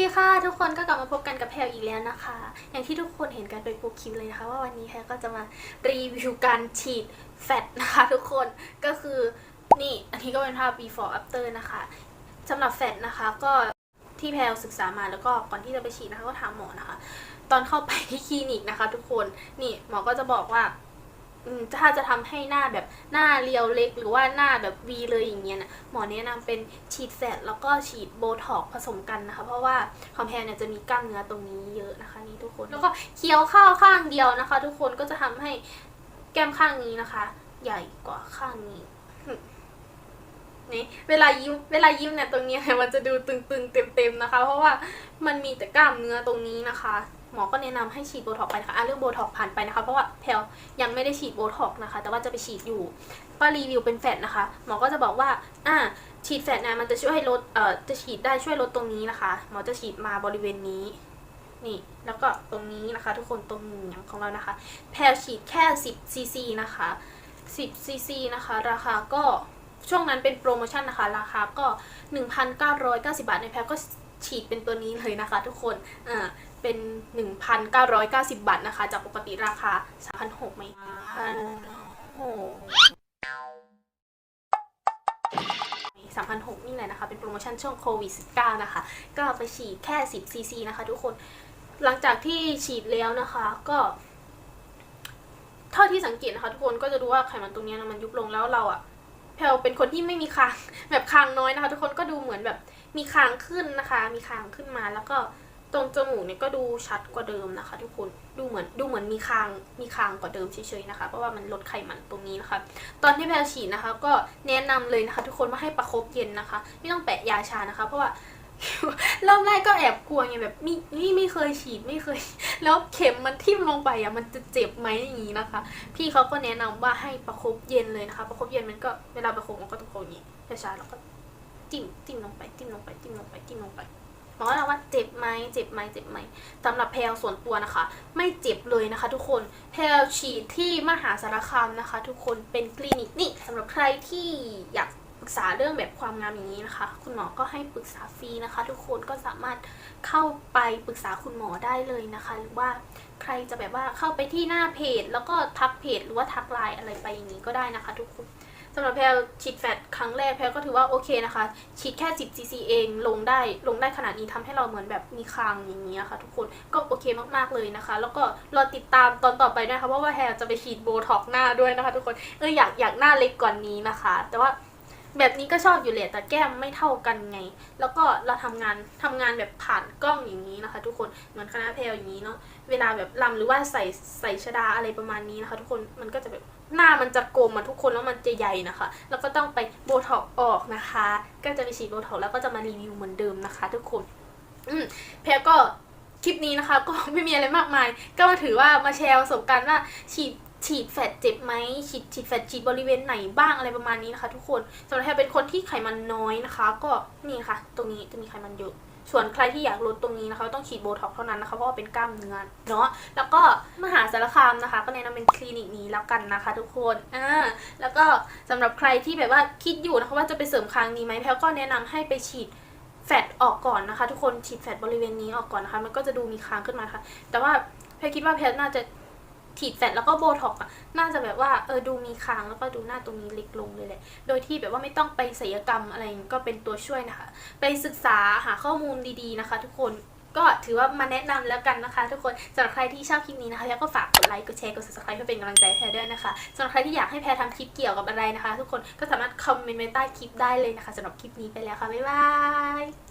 ดีค่ะ ทุกคนก็กลับมาพบกันกับแพลอีกแล้วนะคะ อย่างที่ทุกคนเห็นกันไปปุ๊คลิปเลยนะคะ ว่าวันนี้แพลก็จะมารีวิวการฉีดแฟตนะคะทุกคนก็คือนี่อันนี้ก็เป็นภาพ before after นะคะสำหรับแฟตนะคะก็ที่แพลศึกษามาแล้วก็ก่อนที่จะไปฉีดนะคะก็ถามหมอนะคะ ตอนเข้าไปที่คลินิกนะคะ ทุกคนนี่หมอก็จะบอกว่า ถ้าจะทำให้หน้าแบบหน้าเรียวเล็ก หรือว่าหน้าแบบวีเลยอย่างเงี้ยนะหมอแนะนำเป็นฉีดแฟตแล้วก็ฉีดโบท็อกผสมกันนะคะ เพราะว่าของแพรเนี่ยจะมีกล้ามเนื้อตรงนี้เยอะนะคะนี่ทุกคนแล้วก็เคี้ยวข้าวข้างเดียวนะคะ ทุกคนก็จะทำให้แก้มข้างนี้นะคะ ใหญ่กว่าข้างนี้นี่เวลายิ้มเวลายิ้มเนี่ยตรงเนี้ยมันจะดูตึงๆเต็มๆนะคะ เพราะว่ามันมีแต่กล้ามเนื้อตรงนี้นะคะ หมอก็แนะนำให้ฉีดโบท็อกไปนะคะอะเรื่องโบท็อกผ่านไปนะคะ เพราะว่าแพลยังไม่ได้ฉีดโบท็อกนะคะ แต่ว่าจะไปฉีดอยู่ก็รีวิวเป็นแฟตนะคะ หมอก็จะบอกว่าอ่าฉีดแฟตนะมันจะช่วยลดเอ่อจะฉีดได้ช่วยลดตรงนี้นะคะ หมอจะฉีดมาบริเวณนี้นี่แล้วก็ตรงนี้นะคะ ทุกคนตรงหนียงของเรานะคะ แพลฉีดแค่ 10ซีซีนะคะ 10ซีซีนะคะ ราคาก็ ช่วงนั้นเป็นโปรโมชั่นนะคะ ราคาก็ 1,990 บาท ในแพลวก็ฉีดเป็นตัวนี้เลยนะคะ ทุกคน อ่า เป็น 1,990 บาทนะคะ จากปกติราคา 3,600ไหม3,600นี่แหละนะคะ เป็นโปรโมชั่นช่วงโควิด -19 นะคะ ก็ไปฉีดแค่ 10 ซีซีนะคะ ทุกคน หลังจากที่ฉีดแล้วนะคะ ก็ เท่าที่สังเกตนะคะ ทุกคน ก็จะดูว่าไขมันตรงนี้นะมันยุบลงแล้วเราอะ พลเป็นคนที่ไม่มีคางแบบคางน้อยนะคะ ทุกคนก็ดูเหมือนแบบมีคางขึ้นนะคะ มีคางขึ้นมาแล้วก็ตรงจมูกเนี่ยก็ดูชัดกว่าเดิมนะคะ ทุกคนดูเหมือนดูเหมือนมีคางมีคางกว่าเดิมเฉยๆนะคะ เพราะว่ามันลดไขมันตรงนี้นะคะ ตอนที่แพลฉีดนะคะ ก็แนะนำเลยนะคะ ทุกคนว่าให้ประคบเย็นนะคะ ไม่ต้องแปะยาชานะคะ เพราะว่า เริ่มแรกก็แอบกลัวไงแบบนี่นี่ไม่เคยฉีดไม่เคย แล้วเข็มมันทิ่มลงไปอะมันจะเจ็บไหมอย่างนี้นะคะ พี่เขาก็แนะนำว่าให้ประคบเย็นเลยนะคะ ประคบเย็นมันก็เวลาประคบมันก็ต้องประคบอย่างนี้ช้าๆแล้วก็จิ้มจิ้มลงไปจิ้มลงไปจิ้มลงไปจิ้มลงไปหมอก็ถาว่าเจ็บไหมเจ็บไหมเจ็บไหมสำหรับแพลส่วนตัวนะคะ ไม่เจ็บเลยนะคะ ทุกคนแพลฉีดที่มหาสารคามนะคะ ทุกคนเป็นคลินิกนี่สำหรับใครที่อยาก ษาเรื่องแบบความงามอย่างนี้นะคะ คุณหมอก็ให้ปรึกษาฟรีนะคะ ทุกคนก็สามารถเข้าไปปรึกษาคุณหมอได้เลยนะคะ หรือว่าใครจะแบบว่าเข้าไปที่หน้าเพจ แล้วก็ทักเพจหรือว่าทักไลน์อะไรไปอย่างนี้ก็ได้นะคะ ทุกคนสำหรับแพลฉีดแฟตครั้งแรกแพลก็ถือว่าโอเคนะคะฉีดแค่ 10 cc เองลงได้ลงได้ขนาดนี้ทำให้เราเหมือนแบบมีคางอย่างนี้ค่ะทุกคนก็โอเคมากๆเลยนะคะ แล้วก็รอติดตามตอนต่อไปด้วยนะคะเพราะว่าแพลจะไปฉีดโบท็อกหน้าด้วยนะคะ ทุกคนเอออยากอยากหน้าเล็กกว่านี้นะคะ แต่ว่า แบบนี้ก็ชอบอยู่แหละแต่แก้มไม่เท่ากันไง แล้วก็เราทำงานทำงานแบบผ่านกล้องอย่างนี้นะคะ ทุกคนเหมือนคณะแพลอย่างนี้เนาะเวลาแบบลำหรือว่าใส่ใส่ชดาอะไรประมาณนี้นะคะ ทุกคนมันก็จะแบบหน้ามันจะกลมมาทุกคนแล้วมันจะใหญ่นะคะ แล้วก็ต้องไปโบท็อกซ์ออกนะคะ ก็จะไปฉีดโบท็อกซ์แล้วก็จะมารีวิวเหมือนเดิมนะคะ ทุกคนอืมแพลก็คลิปนี้นะคะ ก็ไม่มีอะไรมากมาย ก็มาถือว่ามาแชร์ประสบการณ์ว่าฉีด ฉีดแฟตเจ็บไหมฉีดฉีดแฟตฉีดบริเวณไหนบ้างอะไรประมาณนี้นะคะ ทุกคนสำหรับแพลเป็นคนที่ไขมันน้อยนะคะ ก็นี่ค่ะ ตรงนี้จะมีไขมันเยอะส่วนใครที่อยากลดตรงนี้นะคะ ต้องฉีดโบท็อกเท่านั้นนะคะเพราะว่าเป็นกล้ามเนื้อเนาะแล้วก็มหาสารคามนะคะ ก็แนะนำเป็นคลินิกนี้แล้วกันนะคะ ทุกคนอ่าแล้วก็สำหรับใครที่แบบว่าคิดอยู่นะคะว่าจะไปเสริมคางดีไหมแพลก็แนะนำให้ไปฉีดแฟตออกก่อนนะคะ ทุกคนฉีดแฟตบริเวณนี้ออกก่อนนะคะ มันก็จะดูมีคางขึ้นมาค่ะ แต่ว่าแพลคิดว่าแพลน่าจะ ฉีดแฟตแล้วก็โบท็อกอะน่าจะแบบว่าเออดูมีคางแล้วก็ดูหน้าตรงนี้เล็กลงเลยแหละ โดยที่แบบว่าไม่ต้องไปศัลยกรรมอะไรนี้ก็เป็นตัวช่วยนะคะ ไปศึกษาหาข้อมูลดีๆนะคะ ทุกคนก็ถือว่ามาแนะนำแล้วกันนะคะ ทุกคนสำหรับใครที่ชอบคลิปนี้นะคะ แล้วก็ฝากกดไลค์กดแชร์กด subscribe เพื่อเป็นกำลังใจแพรด้วยนะคะสำหรับใครที่อยากให้แพรทำคลิปเกี่ยวกับอะไรนะคะ ทุกคนก็สามารถคอมเมนต์ไว้ใต้คลิปได้เลยนะคะสำหรับคลิปนี้ไปแล้วค่ะบ๊ายบาย